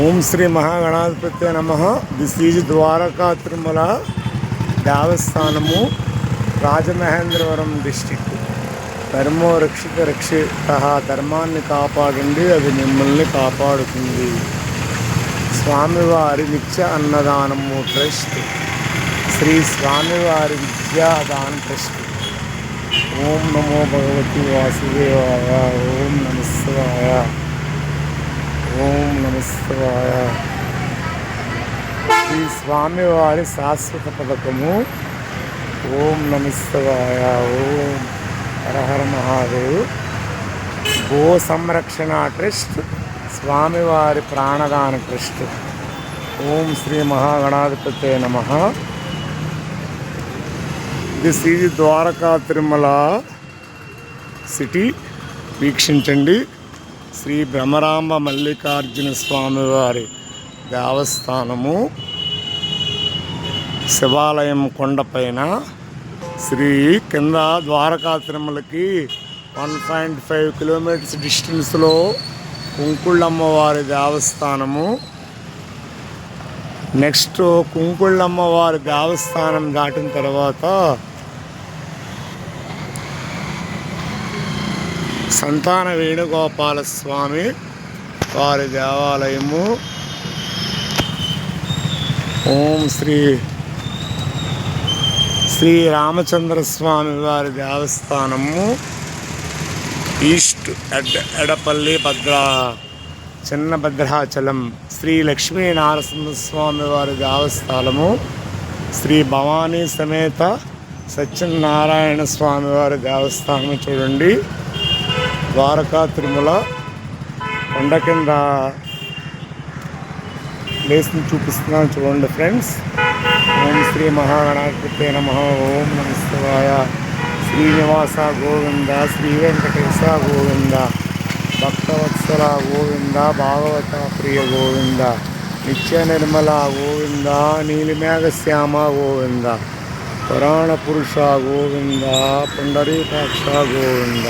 ఓం శ్రీ మహాగణాధిపతి నమ. This is Dwaraka Tirumala దేవస్థానము రాజమహేంద్రవరం డిస్టిక్. ధర్మో రక్షిత రక్షిత ధర్మాన్ని కాపాడండి అది మిమ్మల్ని కాపాడుతుంది. స్వామివారి నిత్య అన్నదానము ట్రస్ట్. శ్రీ స్వామివారి విద్యాదాన ట్రస్ట్. ఓం నమో భగవతి వాసుదేవాయ ఓం నమస్వాయ ఓం నమస్వాయ శ్రీ స్వామివారి శాశ్వత పథకము. ఓం నమస్వాయ ఓం హరహర మహాదేవ్. గో సంరక్షణ ట్రస్ట్ స్వామివారి ప్రాణదాన ట్రస్ట్. ఓం శ్రీ మహాగణాధిపతే నమ. ఇది శ్రీ ద్వారకా తిరుమల సిటీ. వీక్షించండి. శ్రీ బ్రహ్మరాంబ మల్లికార్జున స్వామివారి దేవస్థానము శివాలయం కొండపైన శ్రీ కింద ద్వారకా తిరుమలకి వన్ పాయింట్ ఫైవ్ కిలోమీటర్స్ డిస్టెన్స్లో కుంకుళ్ళమ్మవారి దేవస్థానము. నెక్స్ట్ కుంకుళ్ళమ్మవారి దేవస్థానం దాటిన తర్వాత సంతాన వేణుగోపాల స్వామి వారి దేవాలయము. ఓం శ్రీ శ్రీ రామచంద్ర స్వామి వారి దేవస్థానము. ఈస్ట్ ఎడ్ ఎడపల్లి భద్రా చిన్న భద్రాచలం. శ్రీ లక్ష్మీ నారసింహస్వామి వారి దేవస్థానము. శ్రీ భవానీ సమేత సత్యనారాయణ స్వామి వారి దేవస్థానం చూడండి. ద్వారకా తిరుమల కొండ కింద ప్లేస్ని చూపిస్తున్నాను చూడండి ఫ్రెండ్స్. ఓం శ్రీ మహాగణాధిపతి నమ. ఓం నమస్తవాయ శ్రీనివాస గోవింద శ్రీ వెంకటేశ గోవింద భక్తవత్సల గోవింద భాగవత ప్రియ గోవింద నిత్య నిర్మల గోవింద నీలిమేఘ శ్యామ గోవింద పురాణ పురుష గోవింద పుండరీకాక్ష గోవింద.